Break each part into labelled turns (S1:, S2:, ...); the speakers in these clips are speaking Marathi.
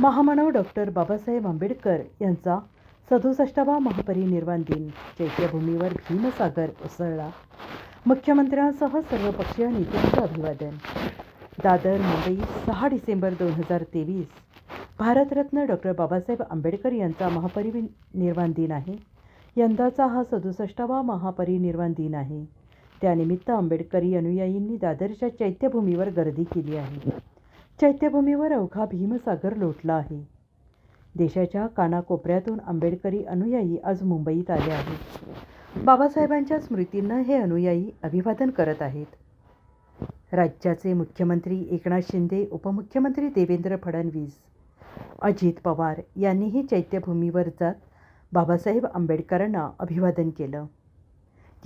S1: महामानव डॉक्टर बाबासाहेब आंबेडकर यांचा सदुसष्टावा महापरिनिर्वाण दिन. चैत्यभूमीवर भीमसागर उसळला. मुख्यमंत्र्यांसह सर्वपक्षीय नेत्यांचं अभिवादन. दादर मुंबई सहा डिसेंबर दोन हजार तेवीस. भारतरत्न डॉक्टर बाबासाहेब आंबेडकर यांचा महापरिनिर्वाण दिन आहे. यंदाचा हा सदुसष्टावा महापरिनिर्वाण दिन आहे. त्यानिमित्त आंबेडकरी अनुयायींनी दादरच्या चैत्यभूमीवर गर्दी केली आहे. चैत्यभूमीवर अवघा भीमसागर लोटला आहे. देशाच्या कानाकोपऱ्यातून आंबेडकरी अनुयायी आज मुंबईत आले आहेत. बाबासाहेबांच्या स्मृतींना हे अनुयायी अभिवादन करत आहेत. राज्याचे मुख्यमंत्री एकनाथ शिंदे उपमुख्यमंत्री देवेंद्र फडणवीस अजित पवार यांनीही चैत्यभूमीवर जात बाबासाहेब आंबेडकरांना अभिवादन केलं.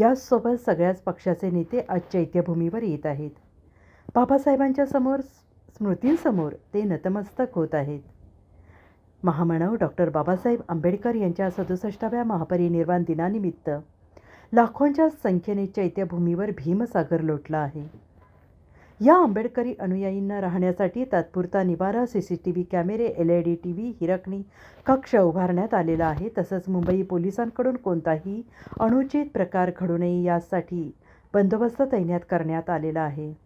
S1: याचसोबत सगळ्याच पक्षाचे नेते आज चैत्यभूमीवर येत आहेत. बाबासाहेबांच्या समोर स्मृतींसमोर ते नतमस्तक होत आहेत. महामानव डॉक्टर बाबासाहेब आंबेडकर यांच्या सदुसष्टाव्या महापरिनिर्वाण दिनानिमित्त लाखोंच्या संख्येने चैत्यभूमीवर भीमसागर लोटला आहे. या आंबेडकरी अनुयायींना राहण्यासाठी तात्पुरता निवारा सी सी टी व्ही कॅमेरे L E D T V Hirkani कक्ष उभारण्यात आलेला आहे. तसंच मुंबई पोलिसांकडून कोणताही अनुचित प्रकार घडू नये यासाठी बंदोबस्त तैनात करण्यात आलेला आहे.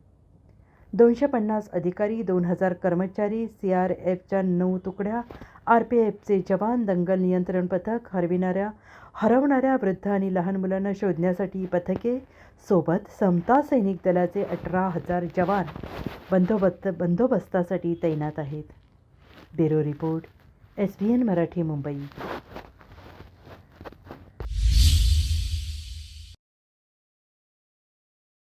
S1: दोनशे पन्नास अधिकारी दोन हजार कर्मचारी सी आर एफच्या नऊ तुकड्या आर पी एफचे जवान दंगल नियंत्रण पथक हरविणाऱ्या हरवणाऱ्या वृद्ध आणि लहान मुलांना शोधण्यासाठी पथके सोबत समता सैनिक दलाचे अठरा हजार जवान बंदोबस्त बंदोबस्तासाठी तैनात आहेत. Bureau report S B N Marathi Mumbai.